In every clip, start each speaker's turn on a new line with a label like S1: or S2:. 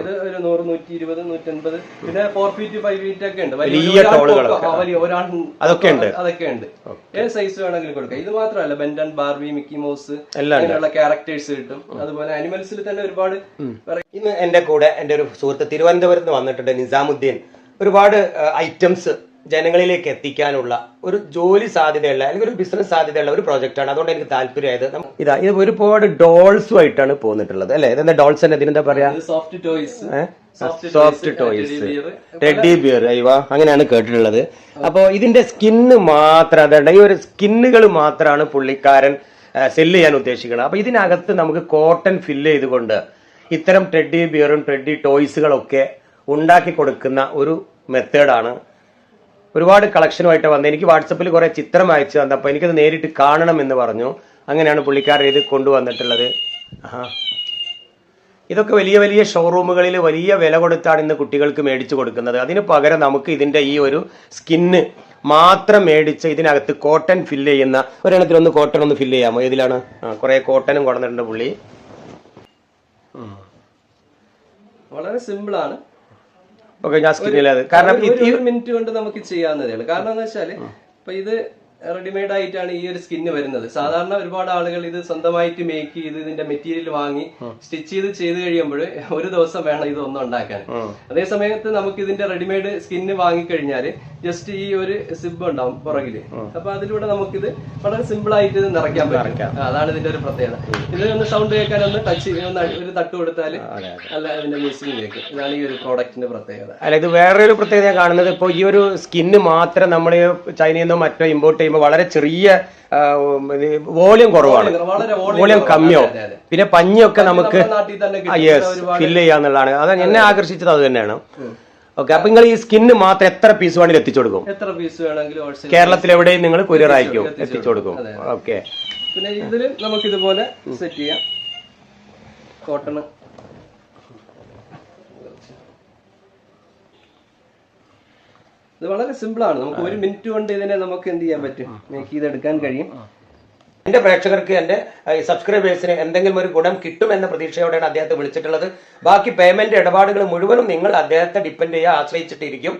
S1: ഇത് ഒരു നൂറ് നൂറ്റി ഇരുപത് നൂറ്റൻപത്. പിന്നെ ഫോർ ഫീറ്റ് ഫൈവ് ഫീറ്റ് ഒക്കെ ഉണ്ട്.
S2: വലിയ
S1: വലിയ ഒരാൾ
S2: അതൊക്കെ ഉണ്ട്.
S1: അതൊക്കെ ഉണ്ട്. ഏത് സൈസ് വേണമെങ്കിലും കൊടുക്കാം. ഇത് മാത്രമല്ല Ben Ten Barbie Mickey Mouse അങ്ങനെയുള്ള ക്യാരക്ടേഴ്സ് കിട്ടും. അതുപോലെ അനിമൽസിൽ തന്നെ ഒരുപാട്
S2: ഇന്ന് എന്റെ കൂടെ എന്റെ ഒരു സുഹൃത്ത് തിരുവനന്തപുരത്ത് വന്നിട്ടുണ്ട് നിസാമുദ്ദീൻ. ഒരുപാട് ഐറ്റംസ് ജനങ്ങളിലേക്ക് എത്തിക്കാനുള്ള ഒരു ജോലി സാധ്യതയുള്ള അല്ലെങ്കിൽ ഒരു ബിസിനസ് സാധ്യതയുള്ള ഒരു പ്രോജക്റ്റാണ് അതുകൊണ്ട് എനിക്ക് താല്പര്യമായത് ഇതാ ഇത് ഒരുപാട് ഡോൾസും ആയിട്ടാണ് പോന്നിട്ടുള്ളത് അല്ലെ? ഇതെന്താ ഡോൾസ് തന്നെ ഇതിനെന്താ പറയാ?
S1: Soft toys
S2: soft toys teddy bear അയ്യോ അങ്ങനെയാണ് കേട്ടിട്ടുള്ളത്. അപ്പോൾ ഇതിന്റെ സ്കിന്ന് മാത്രം അതായത് ഈ ഒരു സ്കിന്നുകൾ മാത്രമാണ് പുള്ളിക്കാരൻ സെല്ല് ചെയ്യാൻ ഉദ്ദേശിക്കുന്നത്. അപ്പൊ ഇതിനകത്ത് നമുക്ക് കോട്ടൺ ഫില്ല് ചെയ്തുകൊണ്ട് ഇത്തരം ടെഡി ബിയറും ടെഡി ടോയ്സുകളൊക്കെ ഉണ്ടാക്കി കൊടുക്കുന്ന ഒരു മെത്തേഡാണ് ഒരുപാട് കളക്ഷനുമായിട്ട് വന്നത് എനിക്ക് വാട്സപ്പിൽ കുറെ ചിത്രം അയച്ചു തന്നപ്പോൾ എനിക്കത് നേരിട്ട് കാണണം എന്ന് പറഞ്ഞു. അങ്ങനെയാണ് പുള്ളിക്കാരൻ ഇത് കൊണ്ടുവന്നിട്ടുള്ളത്. ഇതൊക്കെ വലിയ വലിയ ഷോറൂമുകളിൽ വലിയ വില കൊടുത്താണ് ഇന്ന് കുട്ടികൾക്ക് മേടിച്ചു കൊടുക്കുന്നത്. അതിന് പകരം നമുക്ക് ഇതിന്റെ ഈ ഒരു സ്കിന്ന് മാത്രം മേടിച്ച് ഇതിനകത്ത് കോട്ടൺ ഫില്ല് ചെയ്യുന്ന ഒരെണ്ണത്തിൽ ഒന്ന് കോട്ടൺ ഒന്ന് ഫില്ല് ചെയ്യാമോ? ഇതിലാണ് കുറെ കോട്ടനും കൊണ്ടുവന്നിട്ടുണ്ട് പുള്ളി.
S1: വളരെ സിമ്പിൾ ആണ്
S2: ഓക്കെ ഞാൻ കാരണം
S1: മിനിറ്റ് കൊണ്ട് നമുക്ക് ചെയ്യാവുന്നതേ ഉള്ളൂ. കാരണം എന്താ വെച്ചാൽ ഇപ്പൊ ഇത് റെഡിമെയ്ഡ് ആയിട്ടാണ് ഈ ഒരു സ്കിന്ന് വരുന്നത്. സാധാരണ ഒരുപാട് ആളുകൾ ഇത് സ്വന്തമായിട്ട് മേക്ക് ചെയ്ത് ഇതിന്റെ മെറ്റീരിയൽ വാങ്ങി സ്റ്റിച്ച് ചെയ്ത് ചെയ്ത് കഴിയുമ്പോൾ ഒരു ദിവസം വേണം ഇത് ഒന്നും ഉണ്ടാക്കാൻ. അതേ സമയത്ത് നമുക്ക് ഇതിന്റെ റെഡിമെയ്ഡ് സ്കിന്ന് വാങ്ങിക്കഴിഞ്ഞാൽ ജസ്റ്റ് ഈ ഒരു സിബ് ഉണ്ടാവും പുറകിൽ. അപ്പൊ അതിലൂടെ നമുക്കിത് വളരെ സിമ്പിൾ ആയിട്ട് ഇത് നിറയ്ക്കാൻ പറ്റും. അതാണ് ഇതിന്റെ ഒരു പ്രത്യേകത. ഇത് ഒന്ന് സൗണ്ട് കേൾക്കാൻ ഒന്ന് ടച്ച് ഒന്ന് ഒരു തട്ട് കൊടുത്താൽ അല്ല അതിന്റെ മ്യൂസിക് കേൾക്കും ഇതാണ് ഈ ഒരു പ്രോഡക്റ്റിന്റെ പ്രത്യേകത.
S2: അല്ല ഇത് വേറൊരു പ്രത്യേകത ഞാൻ കാണുന്നത് ഇപ്പോൾ ഈ ഒരു സ്കിന്ന് മാത്രം നമ്മൾ ചൈനയിൽ നിന്നോ മറ്റോ ഇമ്പോർട്ട് ചെയ്യുമ്പോൾ വളരെ ചെറിയ വോളിയം കുറവാണ്. വോളിയം കമ്മിയോ. പിന്നെ പഞ്ഞിയൊക്കെ നമുക്ക് യെസ് ഫില്ല് ചെയ്യാന്നുള്ളതാണ്. അത് എന്നെ ആകർഷിച്ചത് അത് തന്നെയാണ്. ഓക്കെ അപ്പൊ നിങ്ങൾ ഈ സ്കിന്ന് മാത്രം എത്ര പീസ് വേണമെങ്കിലും എത്തിച്ചു കൊടുക്കും
S1: എത്ര പീസ് വേണമെങ്കിലും
S2: കേരളത്തിൽ എവിടെയും നിങ്ങൾ കൊരിയർ അയക്കും എത്തിച്ചു കൊടുക്കും ഓക്കെ
S1: പിന്നെ ഇതിൽ നമുക്ക് ഇതുപോലെ സെറ്റ് ചെയ്യാം. കോട്ടൺ ഇത് വളരെ സിമ്പിൾ ആണ്. നമുക്ക് ഒരു മിനിറ്റ് കൊണ്ട് ഇതിനെ നമുക്ക് എന്ത് ചെയ്യാൻ പറ്റും? മേക്ക് ചെയ്തെടുക്കാൻ കഴിയും.
S2: എന്റെ പ്രേക്ഷകർക്ക് എന്റെ സബ്സ്ക്രൈബേഴ്സിന് എന്തെങ്കിലും ഒരു ഗുണം കിട്ടുമെന്ന പ്രതീക്ഷയോടെയാണ് അദ്ദേഹത്തെ വിളിച്ചിട്ടുള്ളത്. ബാക്കി പേയ്മെന്റ് ഇടപാടുകൾ മുഴുവനും നിങ്ങൾ അദ്ദേഹത്തെ ഡിപ്പെൻഡ് ചെയ്യുക ആശ്രയിച്ചിട്ടിരിക്കും.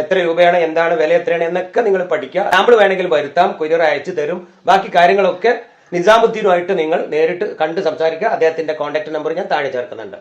S2: എത്ര രൂപയാണ് എന്താണ് വില എത്രയാണ് എന്നൊക്കെ നിങ്ങൾ പഠിക്കുക. സാമ്പിൾ വേണമെങ്കിൽ വരുത്താം കൊരിയർ അയച്ചു തരും. ബാക്കി കാര്യങ്ങളൊക്കെ നിസാമുദ്ദീനുമായിട്ട് നിങ്ങൾ നേരിട്ട് കണ്ട് സംസാരിക്കുക. അദ്ദേഹത്തിന്റെ കോൺടാക്ട് നമ്പർ ഞാൻ താഴെ ചേർക്കുന്നുണ്ട്.